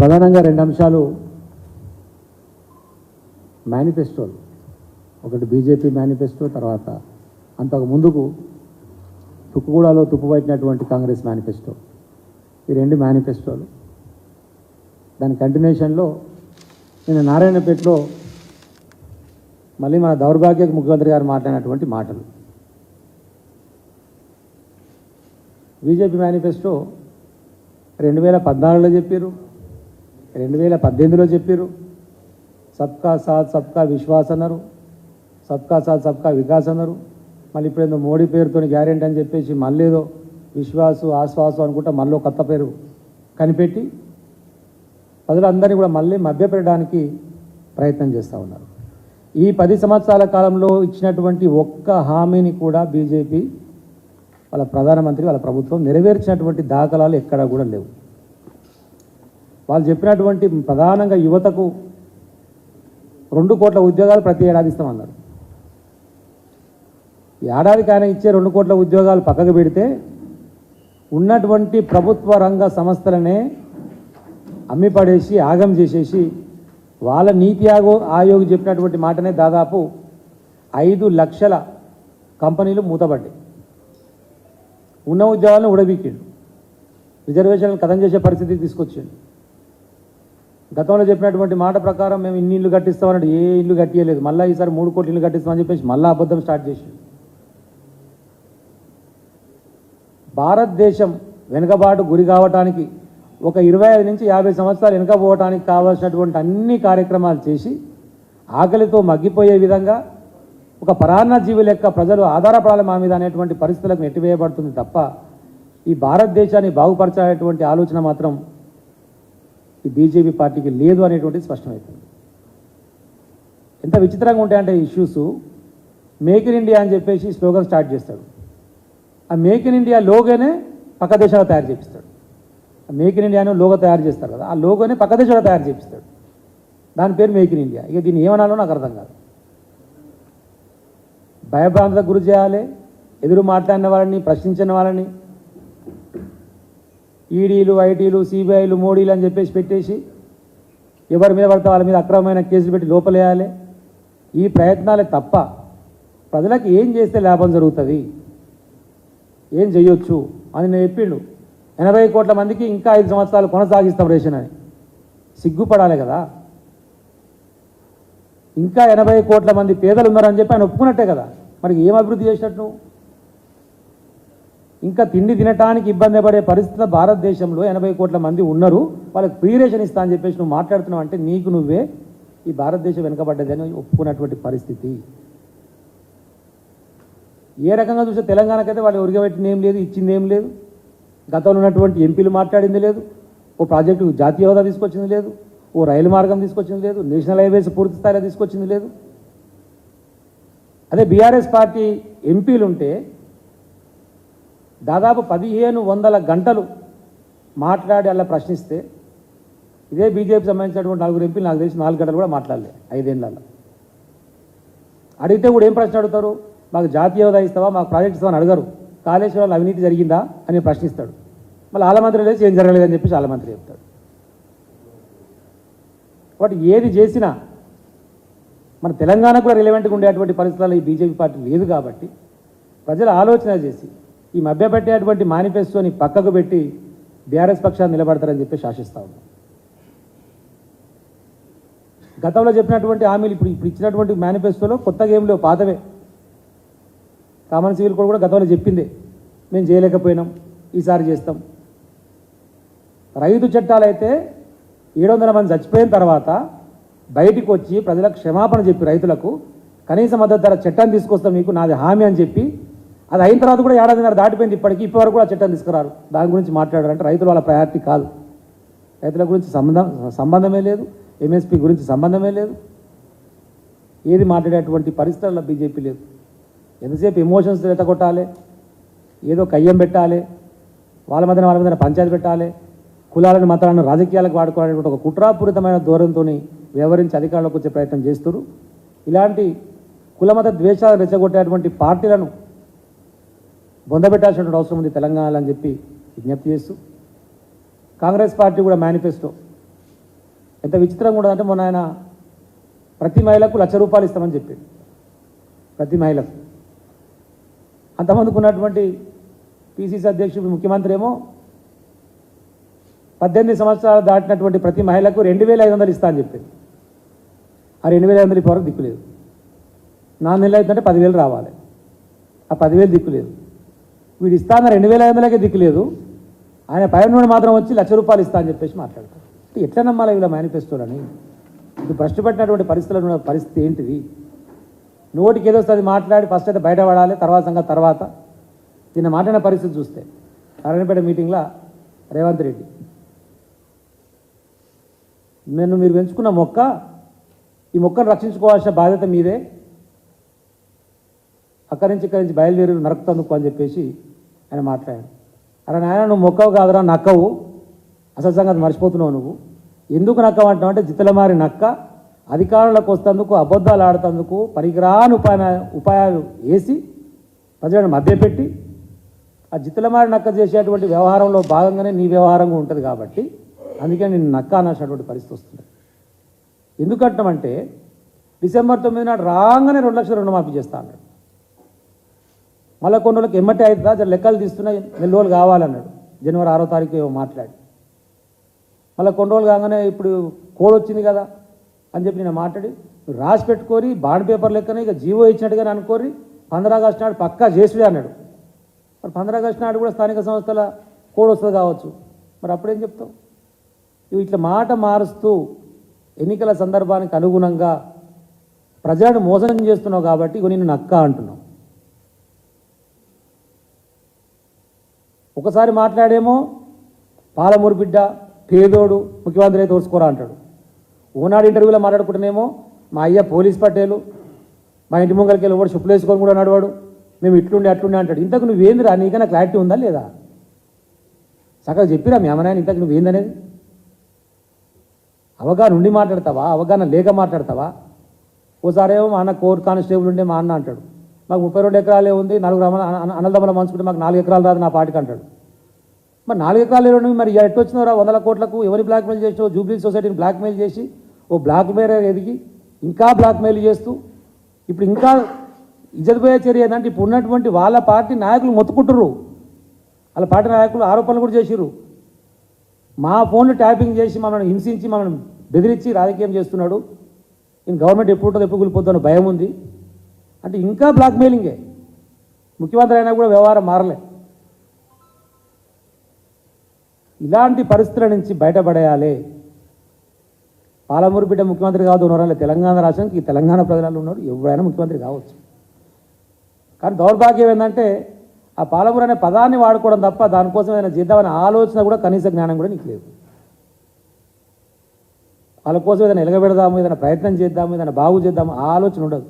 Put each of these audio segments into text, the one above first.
ప్రధానంగా రెండు అంశాలు మేనిఫెస్టోలు. ఒకటి బీజేపీ మేనిఫెస్టో తర్వాత అంతకు ముందుకు తుక్కుగూడలో తుప్పుబట్టినటువంటి కాంగ్రెస్ మేనిఫెస్టో. ఈ రెండు మేనిఫెస్టోలు. దాని కంటిన్యూషన్లో నేను నారాయణపేటలో మళ్ళీ మన దౌర్భాగ్య ముఖ్యమంత్రి గారు మాట్లాడినటువంటి మాటలు. బీజేపీ మేనిఫెస్టో రెండు వేల పద్నాలుగులో చెప్పారు రెండు వేల పద్దెనిమిదిలో చెప్పారు సబ్కా సాత్ సబ్కా విశ్వాస్ అన్నారు. సబ్కా సాత్ సబ్కా వికాస్ అన్నారు. మళ్ళీ ఇప్పుడేదో మోడీ పేరుతో గ్యారెంటీ అని చెప్పేసి మళ్ళీ ఏదో విశ్వాసు ఆశ్వాసు అనుకుంటా మళ్ళీ ఒక కొత్త పేరు కనిపెట్టి ప్రజలందరినీ కూడా మళ్ళీ మభ్యపెట్టడానికి ప్రయత్నం చేస్తూ ఉన్నారు. ఈ పది సంవత్సరాల కాలంలో ఇచ్చినటువంటి ఒక్క హామీని కూడా బీజేపీ వాళ్ళ ప్రధానమంత్రి వాళ్ళ ప్రభుత్వం నెరవేర్చినటువంటి దాఖలాలు ఎక్కడా కూడా లేవు. వాళ్ళు చెప్పినటువంటి ప్రధానంగా యువతకు రెండు కోట్ల ఉద్యోగాలు ప్రతి ఏడాది ఇస్తామన్నారు. ఏడాదికి ఆయన ఇచ్చే రెండు కోట్ల ఉద్యోగాలు పక్కకు పెడితే ఉన్నటువంటి ప్రభుత్వ రంగ సంస్థలనే అమ్మి పడేసి ఆగం చేసేసి వాళ్ళ నీతి ఆగో ఆయోగ్ చెప్పినటువంటి మాటనే దాదాపు ఐదు లక్షల కంపెనీలు మూతపడ్డాయి. ఉన్న ఉద్యోగాలను ఉడబీకిండు. రిజర్వేషన్లు కథం చేసే పరిస్థితికి తీసుకొచ్చిండు. గతంలో చెప్పినటువంటి మాట ప్రకారం మేము ఇన్ని ఇల్లు కట్టిస్తామన్నాడు. ఏ ఇల్లు కట్టియలేదు. మళ్ళీ ఈసారి మూడు కోట్ల ఇల్లు కట్టిస్తామని చెప్పేసి మళ్ళీ అబద్ధం స్టార్ట్ చేసి భారతదేశం వెనుకబాటు గురి కావటానికి ఒక ఇరవై ఐదు నుంచి యాభై సంవత్సరాలు వెనుకపోవటానికి కావాల్సినటువంటి అన్ని కార్యక్రమాలు చేసి ఆకలితో మగ్గిపోయే విధంగా ఒక పరాన్న జీవి లెక్క ప్రజలు ఆధారపడాలి మా మీద అనేటువంటి పరిస్థితులకు నెట్టివేయబడుతుంది తప్ప ఈ భారతదేశాన్ని బాగుపరచాలనేటువంటి ఆలోచన మాత్రం ఈ బీజేపీ పార్టీకి లేదు అనేటువంటిది స్పష్టమవుతుంది ఎంత విచిత్రంగా ఉంటాయంటే ఇష్యూస్ మేక్ ఇన్ ఇండియా అని చెప్పేసి స్లోగన్ స్టార్ట్ చేస్తాడు. ఆ మేక్ ఇన్ ఇండియా లోగోనే పక్క దేశాలు తయారు చేపిస్తాడు. ఆ మేక్ ఇన్ ఇండియాను లోగో తయారు చేస్తారు కదా ఆ లోగోనే పక్క దేశాలు తయారు చేపిస్తాడు. దాని పేరు మేక్ ఇన్ ఇండియా ఇక దీన్ని ఏమనాలో నాకు అర్థం కాదు. భయభ్రాంతకు గురి చేయాలి ఎదురు మాట్లాడిన వాళ్ళని ప్రశ్నించిన వాళ్ళని ఈడీలు ఐటీలు సిబిఐలు మోడీలు అని చెప్పేసి పెట్టేసి ఎవరి మీద పడితే వాళ్ళ మీద అక్రమమైన కేసులు పెట్టి లోపలేయాలి. ఈ ప్రయత్నాలే తప్ప ప్రజలకు ఏం చేస్తే లాభం జరుగుతుంది? ఏం చేయొచ్చు? అని నేను చెప్పిండు. ఎనభై కోట్ల మందికి ఇంకా ఐదు సంవత్సరాలు కొనసాగిస్తాం రేషన్ అని. సిగ్గుపడాలి కదా. ఇంకా ఎనభై కోట్ల మంది పేదలు ఉన్నారని చెప్పి ఆయన ఒప్పుకున్నట్టే కదా. మరి ఏం అభివృద్ధి చేసినట్టు? ఇంకా తిండి తినటానికి ఇబ్బంది పడే పరిస్థితి భారతదేశంలో ఎనభై కోట్ల మంది ఉన్నారు. వాళ్ళకి ఫ్రీ రేషన్ ఇస్తా అని చెప్పేసి నువ్వు మాట్లాడుతున్నావు అంటే నీకు నువ్వే ఈ భారతదేశం వెనుకబడ్డదని ఒప్పుకున్నటువంటి పరిస్థితి. ఏ రకంగా చూస్తే తెలంగాణకైతే వాళ్ళు ఉరిగబెట్టింది ఏం లేదు ఇచ్చింది ఏం లేదు. గతంలో ఉన్నటువంటి ఎంపీలు మాట్లాడింది లేదు. ఓ ప్రాజెక్టు జాతీయ హోదా తీసుకొచ్చింది లేదు. ఓ రైలు మార్గం తీసుకొచ్చింది లేదు. నేషనల్ హైవేస్ పూర్తి స్థాయిలో తీసుకొచ్చింది లేదు. అదే బీఆర్ఎస్ పార్టీ ఎంపీలు ఉంటే దాదాపు పదిహేను వందల గంటలు మాట్లాడి అలా ప్రశ్నిస్తే ఇదే బీజేపీ సంబంధించినటువంటి నలుగురు ఎంపీలు నాకు తెలిసి నాలుగు గంటలు కూడా మాట్లాడలే ఐదేళ్ళలో అడిగితే కూడా ఏం ప్రశ్న అడుగుతారు? మాకు జాతీయ హోదా ఇస్తావా? మాకు ప్రాజెక్ట్ ఇస్తావా? అని అడగరు. కాళేశ్వరంలో అవినీతి జరిగిందా? అని ప్రశ్నిస్తాడు. మళ్ళీ ఆలమంత్రి లేచి ఏం జరగలేదని చెప్పేసి ఆలమంత్రి చెప్తాడు. వాటి ఏది చేసినా మన తెలంగాణకు కూడా రిలవెంట్గా ఉండేటువంటి పరిస్థితుల్లో ఈ బీజేపీ పార్టీ లేదు కాబట్టి ప్రజలు ఆలోచన చేసి ఈ మభ్యపెట్టేటువంటి మేనిఫెస్టోని పక్కకు పెట్టి బీఆర్ఎస్ పక్షాన్ని నిలబడతారని చెప్పేసి ఆశిస్తా ఉన్నాం. గతంలో చెప్పినటువంటి హామీలు ఇప్పుడు ఇప్పుడు ఇచ్చినటువంటి మేనిఫెస్టోలో కొత్తగా ఏం లేవు పాతవే. కామన్ సివిల్ కోడ్ కూడా గతంలో చెప్పిందే. మేము చేయలేకపోయినాం ఈసారి చేస్తాం. రైతు చట్టాలైతే ఏడు వందల మంది చచ్చిపోయిన తర్వాత బయటికి వచ్చి ప్రజలకు క్షమాపణ చెప్పి రైతులకు కనీస మద్దతు ధర చట్టాన్ని తీసుకొస్తాం మీకు నాది హామీ అని చెప్పి అది అయిన తర్వాత కూడా ఏడాదిన్నర దాటిపోయింది ఇప్పటికి. ఇప్పటివరకు కూడా చట్టం తీసుకురారు. దాని గురించి మాట్లాడారంటే రైతులు వాళ్ళ ప్రయారిటీ కాదు. రైతుల గురించి సంబంధం సంబంధమే లేదు. ఎంఎస్పి గురించి సంబంధమే లేదు. ఏది మాట్లాడేటువంటి పరిస్థితుల్లో బీజేపీ లేదు. ఎంతసేపు ఎమోషన్స్ రెత్తగొట్టాలి ఏదో కయ్యం పెట్టాలి? వాళ్ళ మధ్యన వాళ్ళ మధ్యన పంచాయతీ పెట్టాలి? కులాలను మతాలను రాజకీయాలకు వాడుకోవాలనేటువంటి ఒక కుట్రాపూరితమైన ధోరణితో వ్యవహరించి అధికారంలోకి వచ్చే ప్రయత్నం చేస్తారు ఇలాంటి కులమత ద్వేషాలు రెచ్చగొట్టేటువంటి పార్టీలను బొందబెట్టాల్సిన అవసరం ఉంది తెలంగాణలో అని చెప్పి విజ్ఞప్తి చేస్తూ కాంగ్రెస్ పార్టీ కూడా మేనిఫెస్టో ఎంత విచిత్రంగా ఉండదంటే మొన్న ఆయన ప్రతి మహిళకు లక్ష రూపాయలు ఇస్తామని చెప్పాడు. ప్రతి మహిళకు. అంతమందికి ఉన్నటువంటి పిసిసి అధ్యక్షుడు ముఖ్యమంత్రి ఏమో పద్దెనిమిది సంవత్సరాలు దాటినటువంటి ప్రతి మహిళకు రెండు వేల ఐదు వందలు ఇస్తా అని చెప్పాడు. ఆ రెండు వేల ఐదు వందలు ఇప్పటివరకు దిక్కులేదు. నాలుగు నెలలు అవుతుందంటే పదివేలు రావాలి. ఆ పదివేలు దిక్కులేదు. వీడు ఇస్తాను రెండు వేల ఐదు వందలకే దిక్కులేదు ఆయన పైన నుండి మాత్రం వచ్చి లక్ష రూపాయలు ఇస్తా అని చెప్పేసి మాట్లాడతారు అంటే ఎట్లా నమ్మాలి వీళ్ళ మేనిఫెస్టోలని? ఇది భ్రష్టు పెట్టినటువంటి పరిస్థితుల్లో పరిస్థితి ఏంటిది? నోటికి ఏదో వస్తుంది మాట్లాడి ఫస్ట్ అయితే బయటపడాలి తర్వాత సంగతి తర్వాత. నిన్న మాట్లాడిన పరిస్థితి చూస్తే నారాయణపేట మీటింగ్లో రేవంత్ రెడ్డి నేను మీరు పెంచుకున్న మొక్క ఈ మొక్కను రక్షించుకోవాల్సిన బాధ్యత మీదే. అక్కడి నుంచి ఇక్కడి నుంచి బయలుదేరి నరకుతందుకు అని చెప్పేసి ఆయన మాట్లాడాడు. అరే నాయన నువ్వు మొక్కవు కాదురా నక్కవు. అసలు సంగతి మర్చిపోతున్నావు నువ్వు. ఎందుకు నక్కవు అంటావు అంటే జితలమారి నక్క అధికారులకు వస్తందుకు అబద్ధాలు ఆడుతందుకు పనికిరాని ఉపాయ ఉపాయాలు వేసి ప్రజలను మభ్యపెట్టి ఆ జితలమారి నక్క చేసేటువంటి వ్యవహారంలో భాగంగానే నీ వ్యవహారంగా ఉంటుంది కాబట్టి అందుకే నేను నక్క అనాల్సినటువంటి పరిస్థితి వస్తుంది. ఎందుకంటామంటే డిసెంబర్ తొమ్మిది నాడు రాగానే రెండు లక్షల రుణమాఫీ చేస్తా అన్నాడు. మళ్ళీ కొన్ని రోజులకి ఎమ్మటే అవుతుందా జర లెక్కలు తీస్తున్నాయి నెల రోజులు కావాలన్నాడు. జనవరి ఆరో తారీఖు ఏమో మాట్లాడి. మళ్ళీ కొన్ని రోజులు కాగానే ఇప్పుడు కోడ్ వచ్చింది కదా అని చెప్పి నేను మాట్లాడి రాసి పెట్టుకొని బాండ్ పేపర్ లెక్కనే ఇక జీవో ఇచ్చినట్టుగానే అనుకోరి పంద్ర ఆగస్టు నాడు పక్కా చేసుడే అన్నాడు. మరి పంద్ర ఆగస్టు నాడు కూడా స్థానిక సంస్థల కోడ్ వస్తుంది కావచ్చు. మరి అప్పుడేం చెప్తావు? ఇవి ఇట్లా మాట మారుస్తూ ఎన్నికల సందర్భానికి అనుగుణంగా ప్రజలను మోసం చేస్తున్నావు కాబట్టి ఇక నిన్ను నక్క అంటున్నావు. ఒకసారి మాట్లాడేమో పాలమూరు బిడ్డ పేదోడు ముఖ్యమంత్రి అయితే తోసుకోరా అంటాడు. ఓనాడు ఇంటర్వ్యూలో మాట్లాడుకుంటేనేమో మా అయ్య పోలీస్ పట్టేలు మా ఇంటి ముంగలికి వెళ్ళి కూడా చెప్పులు వేసుకొని కూడా నడవాడు మేము ఇట్లుండే అట్లుండే అంటాడు. ఇంతకు నువ్వేందిరా నీకైనా క్లారిటీ ఉందా లేదా? చక్కగా చెప్పిరా మీ అమ్మనాయన ఇంతకు నువ్వేందనేది అవగాహన ఉండి మాట్లాడతావా? అవగాహన లేక మాట్లాడతావా? ఓసారేమో మా అన్న కోర్ కానిస్టేబుల్ ఉండే మా అన్న అంటాడు. మాకు ముప్పై రెండు ఎకరాలే ఉంది నలుగురు అన్న అన్న- అన్నదమ్ముల మంచుకుంటే మాకు నాలుగు ఎకరాలు రాదు నా పాటికి అంటాడు. మరి నాలుగు ఎకరాలు ఇవ్వడం మరి ఎట్టు వచ్చినారా వందల కోట్లకు ఎవరిని బ్లాక్మెయిల్ చేసి జూబ్లీ సొసైటీని బ్లాక్మెయిల్ చేసి ఓ బ్లాక్ మెయిల్ ఎదిగి ఇంకా బ్లాక్మెయిల్ చేస్తూ ఇప్పుడు ఇంకా ఇజ్జత్ చర్య ఏంటంటే ఇప్పుడు ఉన్నటువంటి వాళ్ళ పార్టీ నాయకులు మొత్తుకుంటుర్రు. వాళ్ళ పార్టీ నాయకులు ఆరోపణలు కూడా చేసిర్రు. మా ఫోన్లు ట్యాపింగ్ చేసి మమ్మల్ని హింసించి మమ్మల్ని బెదిరించి రాజకీయం చేస్తున్నాడు. ఇంక గవర్నమెంట్ ఎప్పుడు ఉంటుందో ఎప్పుడు కూలిపోతుందో భయం ఉంది. అంటే ఇంకా బ్లాక్మెయిలింగే ముఖ్యమంత్రి అయినా కూడా వ్యవహారం మారలే. ఇలాంటి పరిస్థితుల నుంచి బయటపడేయాలి. పాలమూరు బిడ్డ ముఖ్యమంత్రి కావద్దు ఉన్నారా తెలంగాణ రాష్ట్రానికి ఈ తెలంగాణ ప్రజలు ఉన్నారు ఎవరైనా ముఖ్యమంత్రి కావచ్చు. కానీ దౌర్భాగ్యం ఏంటంటే ఆ పాలమూరు అనే పదాన్ని వాడుకోవడం తప్ప దానికోసం ఏదైనా చేద్దామనే ఆలోచన కూడా కనీస జ్ఞానం కూడా నీకు లేదు. వాళ్ళ కోసం ఏదైనా ఎలగబెడదాము ఏదైనా ప్రయత్నం చేద్దాము ఏదైనా బాగు చేద్దాము ఆ ఆలోచన ఉండదు.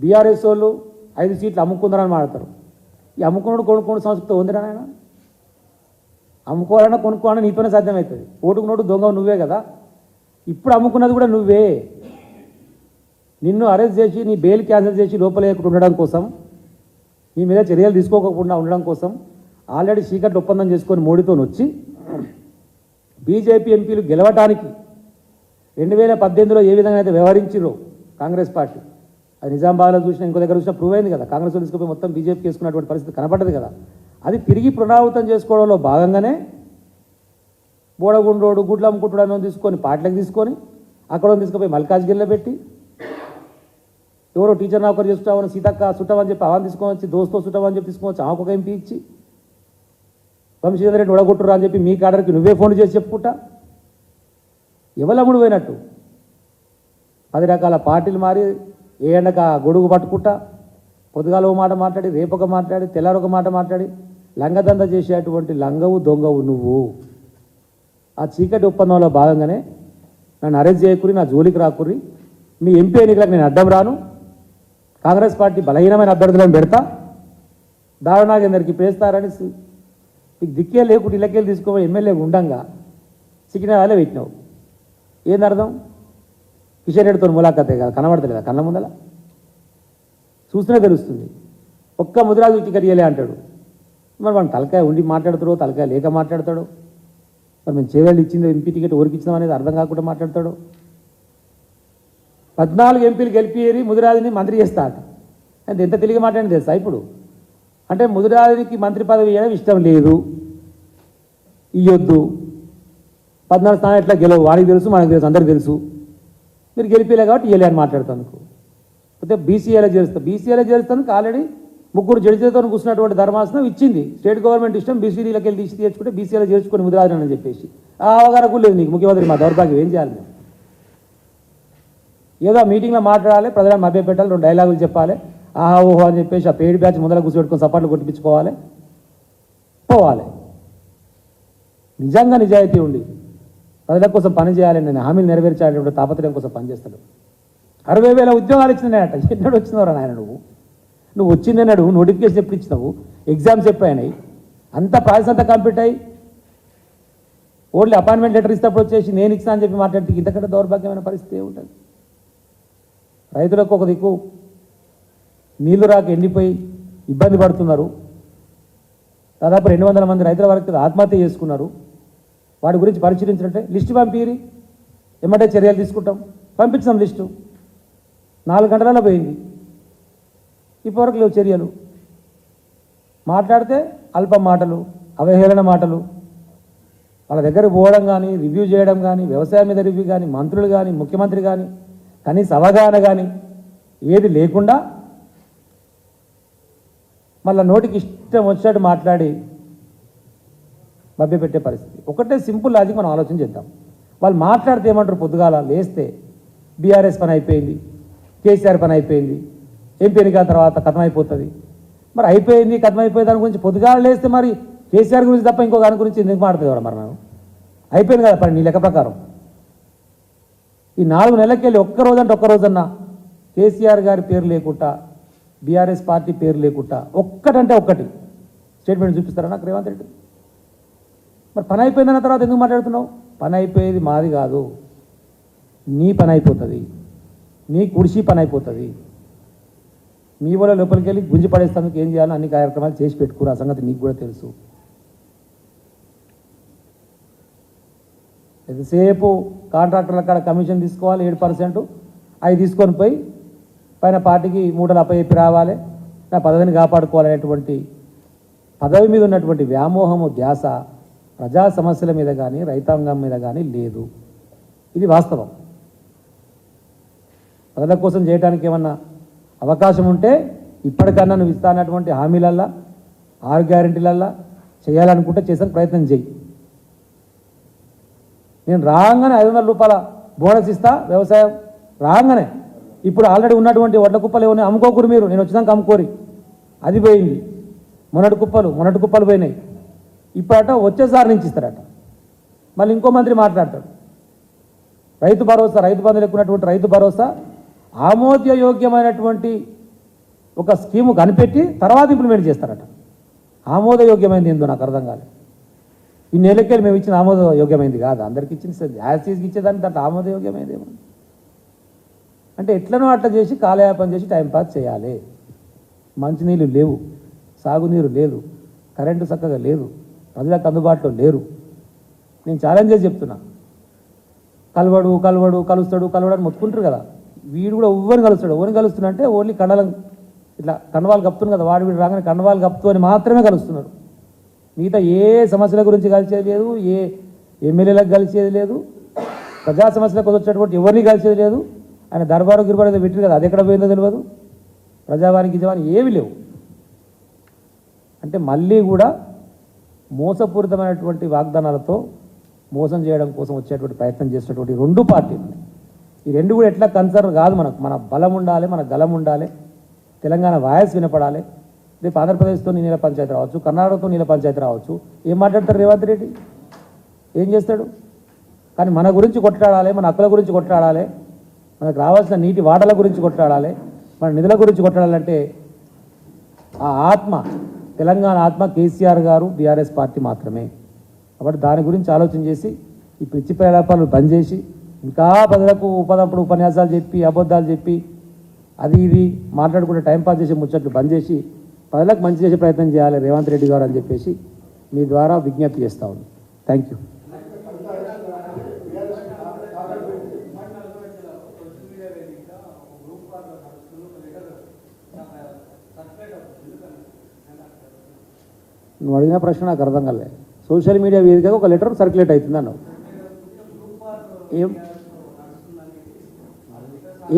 బీఆర్ఎస్ వాళ్ళు ఐదు సీట్లు అమ్ముకుందరని మాడతారు ఈ అమ్ముకున్నాడు కొనుక్కోడు సంస్కృతి ఉందిరా నాయన? అమ్ముకోవాలన్నా కొనుక్కోవాలన్నా నీతోనే సాధ్యమవుతుంది ఓటుకు నోటు దొంగ నువ్వే కదా. ఇప్పుడు అమ్ముకున్నది కూడా నువ్వే. నిన్ను అరెస్ట్ చేసి నీ బెయిల్ క్యాన్సిల్ చేసి లోపలేకుండా ఉండడం కోసం నీ మీద చర్యలు తీసుకోకుండా ఉండడం కోసం ఆల్రెడీ చీకట్లు ఒప్పందం చేసుకొని మోడీతో వచ్చి బీజేపీ ఎంపీలు గెలవటానికి రెండు వేల పద్దెనిమిదిలో ఏ విధంగా అయితే వ్యవహరించారో కాంగ్రెస్ పార్టీ అది నిజామాబాద్లో చూసిన ఇంకో దగ్గర చూసినా ప్రూవ్ అయింది కదా. కాంగ్రెస్ తీసుకుపోయి మొత్తం బీజేపీకి వేసుకున్నటువంటి పరిస్థితి కనపడ్డది కదా. అది తిరిగి పునరావృతం చేసుకోవడంలో భాగంగానే బోడగుండోడు గుడ్లు అమ్ముకుంటుడు అని తీసుకొని పాటలకు తీసుకొని అక్కడ తీసుకుపోయి మల్కాజ్గిరిలో పెట్టి ఎవరో టీచర్ నౌకరు చేస్తామని సీతక్క చుట్టమని చెప్పి అవని తీసుకొని వచ్చి దోస్తో చుట్టమని చెప్పి తీసుకొని వచ్చి ఆమెకు ఒక ఎంపీ ఇచ్చి వంశీధర్ రెడ్డి ఉడగొట్టురా అని చెప్పి మీ కాడర్కి నువ్వే ఫోన్ చేసి చెప్పుకుంటా. ఎవలమ్ముడు పోయినట్టు పది రకాల పార్టీలు మారి ఏ ఎండక గొడుగు పట్టుకుంటా? పొద్దుగాల ఓ మాట మాట్లాడి రేపు ఒక మాట్లాడి తెల్లారొక ఒక మాట మాట్లాడి లంగదంద చేసేటువంటి లంగవు దొంగవు నువ్వు. ఆ చీకటి ఒప్పందంలో భాగంగానే నన్ను అరెస్ట్ చేయకురి నా జోలికి రాకురి మీ ఎంపీ ఎన్నికలకు నేను అడ్డం రాను. కాంగ్రెస్ పార్టీ బలహీనమైన అభ్యర్థులను పెడతా. దారుణాగేందరికి పేస్తారని నీకు దిక్కే లేకుండా ఇళ్ళకెళ్ళి తీసుకోవాలి ఎమ్మెల్యే ఉండంగా. చికెన్ వాళ్ళే పెట్టినావు. ఏంది అర్థం కిషన్ రెడ్డితో ములాఖతే కదా కనబడతలేదా కళ్ళ ముందల? చూస్తేనే తెలుస్తుంది. ఒక్క ముదిరాజు వచ్చి ఇయ్యలే అంటాడు. మరి మనం తలకాయ ఉండి మాట్లాడతాడో తలకాయ లేక మాట్లాడతాడు? మరి మేము చేవేళ్ళు ఇచ్చింది ఎంపీ టికెట్ ఊరికి ఇచ్చినాం అనేది అర్థం కాకుండా మాట్లాడతాడు? పద్నాలుగు ఎంపీలు గెలిపియేరి ముదిరాజుని మంత్రి చేస్తాడు అంటే. ఎంత తెలిగి మాట్లాడింది తెలుసా ఇప్పుడు? అంటే ముదిరాజునికి మంత్రి పదవి ఇవ్వడం ఇష్టం లేదు. ఇయ్యొద్దు. పద్నాలుగు స్థానం ఎట్లా గెలవు? వాడికి తెలుసు మనకు తెలుసు అందరికి తెలుసు. మీరు గెలిపేలే కాబట్టి ఇయ్యలే అని మాట్లాడుతాను అయితే బీసీఏలో చేరుస్తా. బీసీఏలో చేరుస్తానికి ఆల్రెడీ ముగ్గురు జడ్జిలతో కూర్చున్నటువంటి ధర్మాసనం ఇచ్చింది. స్టేట్ గవర్నమెంట్ ఇష్టం బీసీడీలకు వెళ్ళి తీసి తెచ్చుకుంటే బీసీఏలో చేర్చుకొని ముదిరాజు అని చెప్పేసి. ఆ అవగాహన కూడా లేదు నీకు ముఖ్యమంత్రి మా దౌర్భాగ్యం. ఏం చేయాలి ఏదో మీటింగ్లో మాట్లాడాలి ప్రజలను మభ్య పెట్టాలి రెండు డైలాగులు చెప్పాలి. ఆహా ఓహో అని చెప్పేసి ఆ పేడి బ్యాచ్ ముందర కూర్చోబెట్టుకొని సపాట్లు కొట్టించుకోవాలి పోవాలి. నిజంగా నిజాయితీ ఉండి. ప్రజల కోసం పని చేయాలని నేను హామీలు నెరవేర్చాలి తాపత్రయం కోసం పనిచేస్తాడు అరవై వేల ఉద్యోగాలు ఇచ్చినాయట. ఎన్నడు వచ్చినవరా నాయన నువ్వు? నువ్వు వచ్చిందన్నాడు నోటిఫికేషన్ ఎప్పుడు ఇచ్చినావు? ఎగ్జామ్స్ చెప్పాయినాయి అంత ప్రాసెస్ అంతా కంప్లీట్ అయ్యి? ఓన్లీ అపాయింట్మెంట్ లెటర్ ఇస్తేప్పుడు వచ్చేసి నేను ఇచ్చినా అని చెప్పి మాట్లాడితే ఇంతకంటే దౌర్భాగ్యమైన పరిస్థితి ఏముంటుంది రైతులకు ఒక దిక్కు. నీళ్ళు రాక ఎండిపోయి ఇబ్బంది పడుతున్నారు. దాదాపు రెండు వందల మంది రైతుల వరకు ఆత్మహత్య చేసుకున్నారు. వాటి గురించి పరిశీలించినట్టే. లిస్టు పంపిరి. ఏమంటే చర్యలు తీసుకుంటాం. పంపించాం లిస్టు. నాలుగు గంటలలో పోయింది. ఇప్పటివరకు లేవు చర్యలు. మాట్లాడితే అల్ప మాటలు అవహేళన మాటలు. వాళ్ళ దగ్గర పోవడం కానీ రివ్యూ చేయడం కానీ వ్యవసాయం మీద రివ్యూ కానీ మంత్రులు కానీ ముఖ్యమంత్రి కానీ కనీస అవగాహన కానీ ఏది లేకుండా మళ్ళీ నోటికి ఇష్టం వచ్చినట్టు మాట్లాడి మభ్యపెట్టే పరిస్థితి. ఒకటే సింపుల్ లాజిక్ మనం ఆలోచన చేద్దాం. వాళ్ళు మాట్లాడితే ఏమంటారు పొద్దుగాల? లేస్తే బీఆర్ఎస్ పని అయిపోయింది కేసీఆర్ పని అయిపోయింది ఎంపీ ఎన్నికల తర్వాత కథం అయిపోతుంది మరి అయిపోయింది కథం అయిపోయింది దాని గురించి పొద్దుగాల లేస్తే మరి కేసీఆర్ గురించి తప్ప ఇంకో దాని గురించి ఎందుకు కదా మరి మనం అయిపోయింది కదా పని నీ లెక్క ప్రకారం. ఈ నాలుగు నెలలకి వెళ్ళి ఒక్క రోజు అంటే ఒక్క కేసీఆర్ గారి పేరు లేకుండా బీఆర్ఎస్ పార్టీ పేరు లేకుండా ఒక్కటంటే ఒక్కటి. స్టేట్మెంట్ చూపిస్తారా నాకు రేవంత్ రెడ్డి? మరి పని అయిపోయిందన్న తర్వాత ఎందుకు మాట్లాడుతున్నావు? పని అయిపోయేది మాది కాదు. నీ పని అయిపోతుంది. నీ కుడిసి పని అయిపోతుంది. మీ వల్ల లోపలికి వెళ్ళి గుంజి పడేస్తానికి ఏం చేయాలో అన్ని కార్యక్రమాలు చేసి పెట్టుకురా. ఆ సంగతి నీకు కూడా తెలుసు. ఎంతసేపు కాంట్రాక్టర్ల కాడ కమిషన్ తీసుకోవాలి? ఏడు పర్సెంట్. అవి తీసుకొని పోయి పైన పార్టీకి మూటలు అప్పచెప్పి రావాలి. నా పదవిని కాపాడుకోవాలనేటువంటి పదవి మీద ఉన్నటువంటి వ్యామోహము ధ్యాస ప్రజా సమస్యల మీద కానీ రైతాంగం మీద కానీ లేదు. ఇది వాస్తవం. ప్రజల కోసం చేయడానికి ఏమన్నా అవకాశం ఉంటే ఇప్పటికన్నా నువ్వు ఇస్తానటువంటి హామీలల్లా ఆరు గ్యారెంటీలల్లా చేయాలనుకుంటే చేసే ప్రయత్నం చేయి. నేను రాగానే ఐదు వందల రూపాయల బోనస్ ఇస్తా వ్యవసాయం రాగానే. ఇప్పుడు ఆల్రెడీ ఉన్నటువంటి వడ్ల కుప్పలు ఏమైనా అమ్ముకోకూరు మీరు? నేను వచ్చినాక అమ్ముకోరి. అది పోయింది. మొన్నటి కుప్పలు మొన్నటి కుప్పలు పోయినాయి. ఇప్పుడట వచ్చేసారి నుంచి ఇస్తారట. మళ్ళీ ఇంకో మంత్రి మాట్లాడతాడు. రైతు భరోసా రైతు బంధువులు ఎక్కున్నటువంటి రైతు భరోసా ఆమోదయోగ్యమైనటువంటి ఒక స్కీము కనిపెట్టి తర్వాత ఇంప్లిమెంట్ చేస్తారట. ఆమోదయోగ్యమైంది ఏందో నాకు అర్థం కాలేదు. ఈ నెలకెళ్ళి మేము ఇచ్చిన ఆమోదయోగ్యమైంది కాదు? అందరికి ఇచ్చిన యాసీస్కి ఇచ్చేదానికి దాంట్లో ఆమోదయోగ్యమైంది ఏమో అంటే ఎట్లనో అట్లా చేసి కాలయాపన చేసి టైంపాస్ చేయాలి. మంచినీళ్ళు లేవు సాగునీరు లేదు కరెంటు చక్కగా లేదు ప్రజలకు అందుబాటులో లేరు. నేను ఛాలెంజ్ చేసి చెప్తున్నా. కలవడు కలవడు కలుస్తాడు కలవడు అని మొత్తుకుంటారు కదా. వీడు కూడా ఎవరిని కలుస్తాడు. ఎవరిని కలుస్తున్నా అంటే ఓన్లీ కండలం. ఇట్లా కండవాలు కప్పుతున్నారు కదా వాడు వీడు రాగానే కండవాలు కప్పు అని మాత్రమే కలుస్తున్నారు మిగతా ఏ సమస్యల గురించి కలిసేది లేదు ఏ ఎమ్మెల్యేలకు కలిసేది లేదు ప్రజా సమస్యలకు వచ్చేటటువంటి ఎవరిని కలిసేది లేదు. ఆయన దర్బారు గిరిబారు ఏదో పెట్టారు కదా అది ఎక్కడ పోయిందో తెలియదు ప్రజావానికి ఇజవాని ఏవి లేవు. అంటే మళ్ళీ కూడా మోసపూరితమైనటువంటి వాగ్దానాలతో మోసం చేయడం కోసం వచ్చేటువంటి ప్రయత్నం చేసినటువంటి రెండు పార్టీలు ఈ రెండు కూడా ఎట్లా కన్సర్న్ కాదు మనకు. మన బలం ఉండాలి మన గలం ఉండాలి తెలంగాణ వాయస్ వినపడాలి. రేపు ఆంధ్రప్రదేశ్తో నీళ్ళ పంచాయతీ రావచ్చు కర్ణాటకతో నీళ్ళ పంచాయతీ రావచ్చు. ఏం మాట్లాడతారు రేవంత్ రెడ్డి? ఏం చేస్తాడు? కానీ మన గురించి కొట్లాడాలి మన హక్కుల గురించి కొట్లాడాలి మనకు రావాల్సిన నీటి వాటల గురించి కొట్లాడాలి మన నిధుల గురించి కొట్లాడాలంటే ఆ ఆత్మ తెలంగాణ ఆత్మ కేసీఆర్ గారు బీఆర్ఎస్ పార్టీ మాత్రమే. కాబట్టి దాని గురించి ఆలోచన చేసి ఈ పిచ్చి ప్రలాపాలు బంద్ చేసి ఇంకా ప్రజలకు ఉపదప్పుడు ఉపన్యాసాలు చెప్పి అబద్ధాలు చెప్పి అది ఇది మాట్లాడుకుంటే టైంపాస్ చేసే ముచ్చట్లు బంద్ చేసి ప్రజలకు మంచి చేసే ప్రయత్నం చేయాలి రేవంత్ రెడ్డి గారు అని చెప్పేసి మీ ద్వారా విజ్ఞప్తి చేస్తా ఉంది థ్యాంక్ యూ నువ్వు అడిగిన ప్రశ్న నాకు అర్థం కాలే. సోషల్ మీడియా వేదికగా ఒక లెటర్ సర్క్యులేట్ అవుతుంది అన్నావు. ఏం?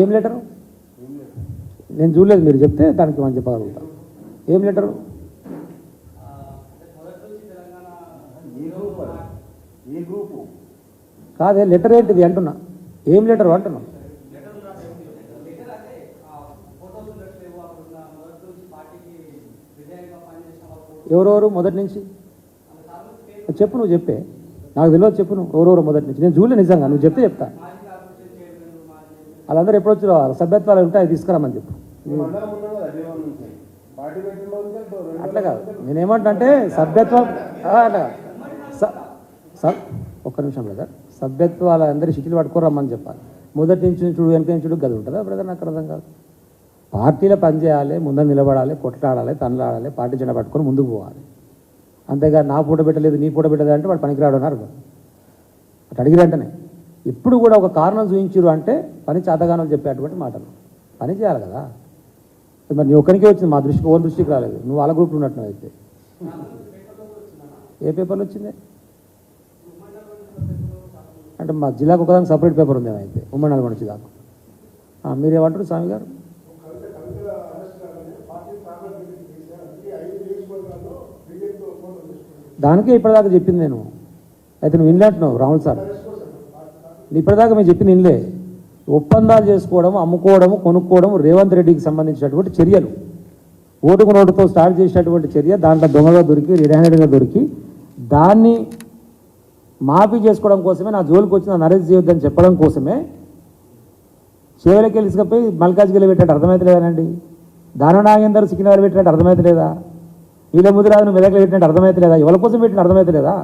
ఏం లెటరు నేను చూడలేదు మీరు చెప్తే దానికి మనం చెప్పగలుగుతాం. ఏం లెటరు కాదే లెటర్ ఏంటిది అంటున్నా. ఏం లెటరు అంటున్నా ఎవరెవరు మొదటి నుంచి? చెప్పు నువ్వు చెప్పే. నాకు తెలియదు చెప్పు నువ్వు. ఎవరెవరు మొదటి నుంచి? నేను చూడలే నిజంగా నువ్వు చెప్తే చెప్తా. వాళ్ళందరూ ఎప్పుడు వచ్చి రావాలి సభ్యత్వాలు ఉంటాయి తీసుకురామని చెప్పు. అట్లా కాదు. నేనేమంటే సభ్యత్వం అట్లా స- స- ఒక్క నిమిషం బ్రదర్. సభ్యత్వాలు అందరి షిటిల్ పట్టుకోరమ్మని చెప్పాలి. మొదటి నుంచి చూడు వెనక నుంచి చూడు గది ఉంటుందా బ్రదర్? నాకు అర్థం కాదు. పార్టీలో పనిచేయాలి ముందర నిలబడాలి కొట్లాడాలి తనలాడాలి పార్టీ జెండా పట్టుకొని ముందుకు పోవాలి. అంతేగా నా పూట పెట్టలేదు నీ పూట పెట్టలేదు అంటే వాడు పనికిరాడు అన్నారు అటు అడిగిరు వెంటనే. ఇప్పుడు కూడా ఒక కారణం చూపించారు అంటే పని చేతగానం చెప్పేటువంటి మాటలు. పని చేయాలి కదా. మరి నీ ఒక్కరికే వచ్చింది మా దృష్టికి ఓన్ దృష్టికి రాలేదు. నువ్వు వాళ్ళ గ్రూప్లో ఉన్నట్టు అయితే. ఏ పేపర్లు వచ్చింది? అంటే మా జిల్లాకు ఒకదానికి సపరేట్ పేపర్ ఉంది అయితే ఉమ్మడి నల్గొండ జిల్లాకు. ఆ, మీరేమంటారు స్వామి గారు? దానికే ఇప్పటిదాకా చెప్పింది నేను. అయితే నువ్వు వినలేంటున్నావు రాహుల్ సార్. ఇప్పటిదాకా మేము చెప్పింది వినలే. ఒప్పందాలు చేసుకోవడం అమ్ముకోవడం కొనుక్కోవడం రేవంత్ రెడ్డికి సంబంధించినటువంటి చర్యలు. ఓటుకు నోటుతో స్టార్ట్ చేసినటువంటి చర్య దాంట్లో దొంగగా దొరికి రెడ్ హ్యాండెడ్గా దొరికి దాన్ని మాఫీ చేసుకోవడం కోసమే నా జోలికి వచ్చిన నరేష్ చేయొద్దని చెప్పడం కోసమే చివరికి వెళ్ళిసుకపోయి మల్కాజ్గిరి పెట్టినట్టు అర్థమవుతలేదానండి దాన నాగేందర్ సికింద్రాబాద్ పెట్టినట్టు అర్థమవుతలేదా వీళ్ళ ముదిరాజును మెదక్లో పెట్టినట్టు అర్థమవుతలేదా ఎవరి కోసం పెట్టిన అర్థమవుతలేదా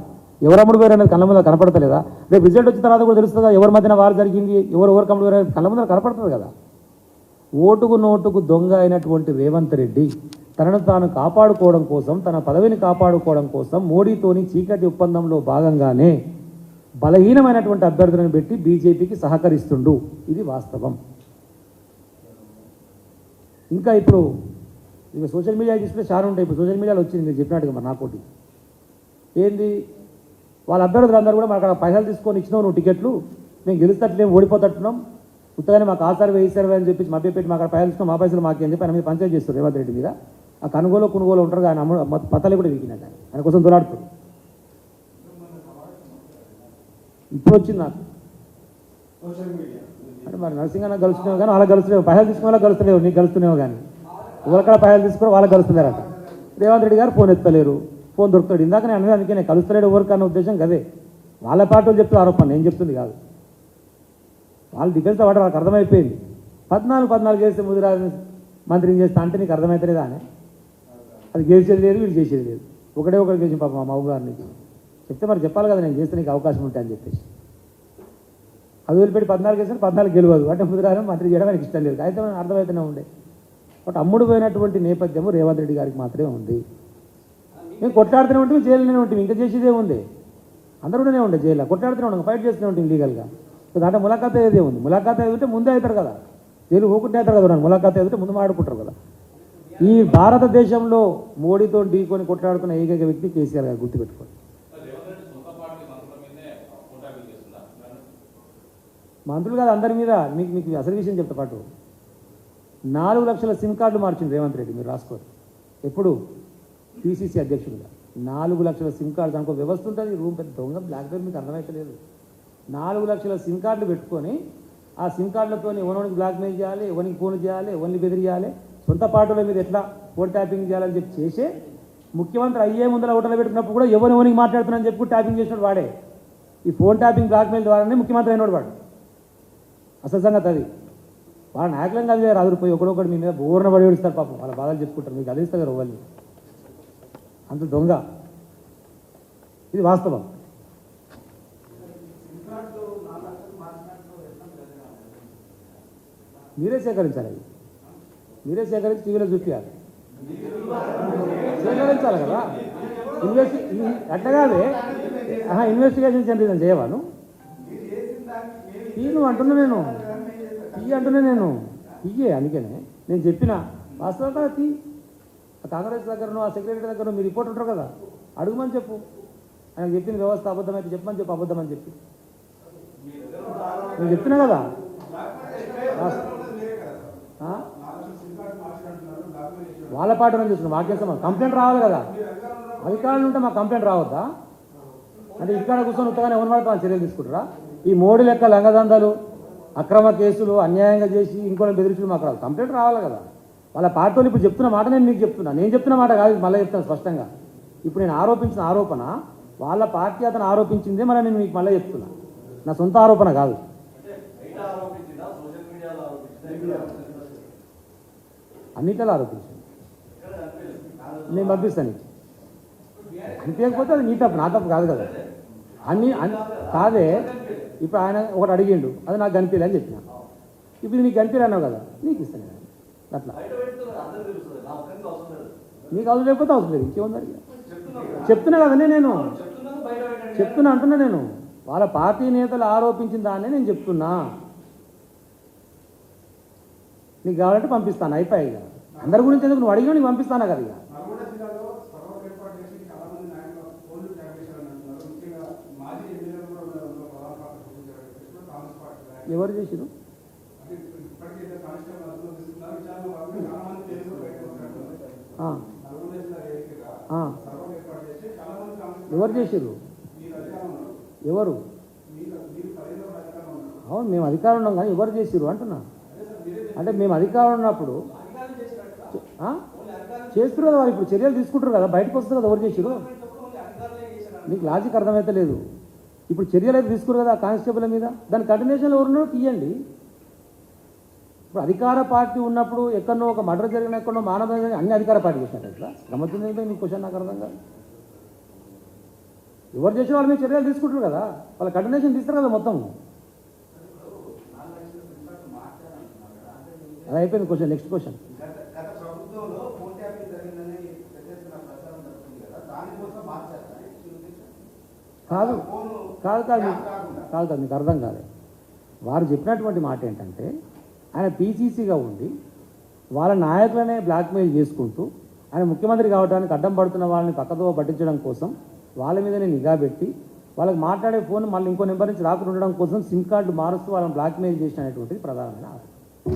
ఎవరు అమ్ముడు పేరు అనేది కళ్ళ ముందర కనపడతలేదా? రేపు రిజల్ట్ వచ్చిన తర్వాత కూడా తెలుస్తుంది ఎవరి మధ్యన వారు జరిగింది? ఎవరు ఎవరు కమ్ముడు పేరు కళ్ళ ముందర కనపడుతుంది కదా. ఓటుకు నోటుకు దొంగ అయినటువంటి రేవంత్ రెడ్డి తనను తాను కాపాడుకోవడం కోసం తన పదవిని కాపాడుకోవడం కోసం మోడీతోని చీకటి ఒప్పందంలో భాగంగానే బలహీనమైనటువంటి అభ్యర్థులను పెట్టి బీజేపీకి సహకరిస్తుండు. ఇది వాస్తవం. ఇంకా ఇప్పుడు ఇక సోషల్ మీడియా చూస్తే చాలా ఉంటాయి. ఇప్పుడు సోషల్ మీడియాలో వచ్చింది మీరు చెప్పినట్టుగా మరి నాకోటి. ఏంది? వాళ్ళ అభ్యర్థులు అందరూ కూడా మాకు అక్కడ పైసలు తీసుకొని ఇచ్చినావు నువ్వు టికెట్లు. మేము గెలుస్తట్లేం ఓడిపోతట్టున్నాం. ఉత్తగానే మాకు ఆసారు వేసారు అని చెప్పి మభ్య పెట్టి మాకు అక్కడ పైసలు ఇస్తున్నాం మా పైసలు మాకు అని చెప్పి ఆయన మీద పంచాయతీ చేస్తారు రేవంత్ రెడ్డి మీద. ఆ కనుగోలు కొనుగోలు ఉంటారు ఆయన పతలే కూడా వీకినాక ఆయన. కోసం దొరాడుతారు. ఇప్పుడు వచ్చింది నాకు. Social media. అంటే మరి నరసింహన్న కలుస్తున్నావు కానీ వాళ్ళకి కలుస్తున్నావు పైసలు తీసుకునే కలుస్తలేవు నీకు కలుస్తున్నావు కానీ. ఉలకడ పైసలు తీసుకుని వాళ్ళకి కలుస్తున్నారంట. రేవంత్ రెడ్డి గారు ఫోన్ ఎత్తలేరు. ఫోన్ దొరుకుతాడు. ఇందాక నేను అనేది అందుకే నేను కలుస్తలేడు ఎవరికి అన్న ఉద్దేశం కదే వాళ్ళ పార్టీ వాళ్ళు చెప్తే ఆరోపణ నేను చెప్తుంది కాదు. వాళ్ళు డిఫెన్స్ వాడు వాళ్ళకి అర్థమైపోయింది. పద్నాలుగు పద్నాలుగు చేస్తే ముదిరాజు మంత్రిని చేస్తా అంటే నీకు అర్థమవుతలేదా అని? అది గెలిచేది లేదు వీళ్ళు చేసేది లేదు. ఒకటే ఒకటి చేసిన పాప మా మవ్వ నుంచి చెప్తే మరి చెప్పాలి కదా నేను చేస్తే నీకు అవకాశం ఉంటాయి అని చెప్పేసి. అది వదిలిపెట్టి పద్నాలుగు వేసిన పద్నాలుగు గెలవదు. అంటే ముదిరాజు మంత్రి చేయడం ఆయనకి ఇష్టం లేదు. అయితే అర్థమవుతూనే ఉండే. బట్ అమ్ముడు పోయినటువంటి నేపథ్యము రేవంత్ రెడ్డి గారికి మాత్రమే ఉంది. మేము కొట్లాడుతూనే ఉంటాం జైల్లోనే ఉంటాం ఇంకా చేసేదే ఉంది. అందరూనే కూడానే ఉండే జైల్లో కొట్లాడుతూనే ఉంటాం ఫైట్ చేస్తూనే ఉంటాం లీగల్గా సో దాంట్లో ములాఖాత్ ఏదే ఉంది? ములాఖాత్ ఏదంటే ముందే అవుతారు కదా. జైలు పోకుండా అవుతారు కదా ములాఖాత్ ఏదంటే ముందు మాడుకుంటారు కదా. ఈ భారతదేశంలో మోడీతో ఢీకొని కొట్లాడుతున్న ఏకైక వ్యక్తి కేసీఆర్ గారు గుర్తుపెట్టుకోండి. మంత్రులు కాదు అందరి మీద మీకు మీకు అసలు విషయం చెప్తా పాటు. నాలుగు లక్షల సిమ్ కార్డులు మార్చింది రేవంత్ రెడ్డి మీరు రాసుకోరు. ఎప్పుడు? పిసిసి అధ్యక్షుడిగా. నాలుగు లక్షల సిమ్ కార్డు దానికి వ్యవస్థ ఉంటుంది రూమ్ పెద్ద దొంగ బ్లాక్ బెయిల్ మీకు అర్థమైతలేదు నాలుగు లక్షల సిమ్ కార్డులు పెట్టుకొని ఆ సిమ్ కార్డులతో ఎవరికి బ్లాక్మెయిల్ చేయాలి ఎవరికి ఫోన్ చేయాలి ఎవరిని బెదిరియాలి సొంత పార్టీల మీద ఎట్లా ఫోన్ ట్యాపింగ్ చేయాలని చెప్పి చేసే ముఖ్యమంత్రి అయ్యే ముందర ఓటర్లు పెట్టుకున్నప్పుడు కూడా ఎవరు ఎవరికి మాట్లాడుతున్నా అని చెప్పి ట్యాపింగ్ చేసినాడు వాడే. ఈ ఫోన్ ట్యాపింగ్ బ్లాక్మెయిల్ ద్వారానే ముఖ్యమంత్రి అయినాడు వాడు. అసలు సంగతి అది. వాళ్ళ నాయకులం కలిసి రాదు పోయి ఒకడొకడు మీ మీద బోర్న పడి ఏడుస్తారు పాపం. వాళ్ళ బాధలు చెప్పుకుంటారు. మీకు అదే ఇస్తారు వాళ్ళు అంత దొంగ. ఇది వాస్తవం. మీరే సేకరించాలి అది. మీరే సేకరించి టీవీలో చూపించాలి సేకరించాలి కదా. ఇన్వెస్టి అట్లా కాదే. ఆహా, ఇన్వెస్టిగేషన్ జర్నలిజం చేయవాను. నేను అంటున్నా నేను. ఇయ్యి అంటున్నా నేను ఇయ్యే అందుకనే. నేను చెప్పిన వాస్తవంగా తీ. కాంగ్రెస్ దగ్గరను ఆ సెక్రటరీ దగ్గర మీ రిపోర్ట్ ఉంటారు కదా అడుగుమని చెప్పు. ఆయన చెప్పిన వ్యవస్థ అబద్ధమైతే చెప్పమని చెప్పు అబద్ధమని చెప్పి. నేను చెప్తున్నా కదా. వాళ్ళ పాట నుంచి చూస్తున్నాం వాక్యం సమా కంప్లైంట్ రావాలి కదా. అధికారులు ఉంటే మాకు కంప్లైంట్ రావద్దా? అంటే ఇక్కడ కూర్చొని ఉత్తగానే ఎవరు పడతా చర్యలు తీసుకుంటారా? ఈ మోడీ లెక్క లంగదందాలు అక్రమ కేసులు అన్యాయంగా చేసి ఇంకోటి బెదిరించడం మాకు రాదు కంప్లైంట్ రావాలి కదా. వాళ్ళ పార్టీలో ఇప్పుడు చెప్తున్న మాట నేను మీకు చెప్తున్నా. నేను చెప్తున్న మాట కాదు మళ్ళీ చెప్తాను స్పష్టంగా. ఇప్పుడు నేను ఆరోపించిన ఆరోపణ వాళ్ళ పార్టీ అతను ఆరోపించిందే మరి నేను మీకు మళ్ళీ చెప్తున్నా. నా సొంత ఆరోపణ కాదు. అన్నిటిలో ఆరోపించింది నేను పంపిస్తాను నీకు. అనిపించకపోతే అది నీ తప్పు నా తప్పు కాదు కదా. అన్ని కాదే ఇప్పుడు ఆయన ఒకటి అడిగిండు అది నాకు కనిపించలే అని చెప్పిన. ఇప్పుడు నీకు కనిపించలే అన్నావు కదా నీకు ఇస్తాను అట్లా. నీకు అవసరం లేకపోతే అవసరం లేదు ఇంకేముంది చెప్తున్నా కదనే నేను. చెప్తున్నా అంటున్నా నేను. వాళ్ళ పార్టీ నేతలు ఆరోపించిన దాన్నే నేను చెప్తున్నా. నీకు కావాలంటే పంపిస్తాను అయిపోయాయి ఇక. అందరి గురించి ఎందుకు నువ్వు అడిగినా నీకు పంపిస్తానా కదా ఇక నల్గొండ జిల్లాలో సర్వర్ ఏర్పాటు చేసి చాలా మంది నాయకులు ఫోన్లు ట్యాప్ చేశారని అంటున్నారు ముఖ్యంగా మాజీ ఎమ్మెల్యేలు కూడా ఉన్నారు అందులో ప్రధాన పాత్ర పోషించారు చెప్పేసి కాంగ్రెస్ పార్టీ నాయకులు. ఎవరు చేసిరు అంటే ఇప్పటికే ఇద్దరు కానిస్టేబుల్ అదుపులో తీసుకున్నారు విచారణ భాగంగా చాలా మంది పేర్లు కూడా బయటకు వస్తున్నట్టు ఆ, నల్గొండ జిల్లా వేదికగా ఆ. సర్వర్ ఏర్పాటు చేసి చాలా ఎవరు కానిస్టేబుల్ ఎవరు చేసిరు? ఎవరు? అవును మేము అధికారం ఉన్నాం కానీ ఎవరు చేసిరు అంటున్నా. అంటే మేము అధికారం ఉన్నప్పుడు చేస్తున్నారు వాళ్ళు ఇప్పుడు చర్యలు తీసుకుంటారు కదా బయటకు వస్తున్నారు కదా ఎవరు చేసిరు? మీకు లాజిక్ అర్థమైతే లేదు. ఇప్పుడు చర్యలు అయితే తీసుకురు కదా కానిస్టేబుల్ మీద? దాని కంటిన్యూషన్లో ఎవరున్నారో తీయండి. ఇప్పుడు అధికార పార్టీ ఉన్నప్పుడు ఎక్కడో ఒక మర్డర్ జరిగిన ఎక్కడో మానవ అన్ని అధికార పార్టీ చేసినట్టు ఇట్లా. గమ్మత్తుంది మీకు క్వశ్చన్ నాకు అర్థం కాదు. ఎవరు చేసిన వాళ్ళ మీద చర్యలు తీసుకుంటారు కదా? వాళ్ళ కంటిన్యూషన్ తీస్తారు కదా మొత్తం. అది అయిపోయింది క్వశ్చన్ నెక్స్ట్ క్వశ్చన్ కాదు. కాదు కాదు కాదు కాదు మీకు అర్థం కాలేదు. వారు చెప్పినటువంటి మాట ఏంటంటే ఆయన పీసీసీగా ఉండి వాళ్ళ నాయకులనే బ్లాక్మెయిల్ చేసుకుంటూ ఆయన ముఖ్యమంత్రి కావడానికి అడ్డం పడుతున్న వాళ్ళని పక్కదో పట్టించడం కోసం వాళ్ళ మీదనే నిఘా పెట్టి వాళ్ళకి మాట్లాడే ఫోన్ మళ్ళీ ఇంకో నెంబర్ నుంచి రాకుండా ఉండడం కోసం సిమ్ కార్డు మారుస్తూ వాళ్ళని బ్లాక్మెయిల్ చేసినటువంటిది ప్రధానమైన ఆరోపణ.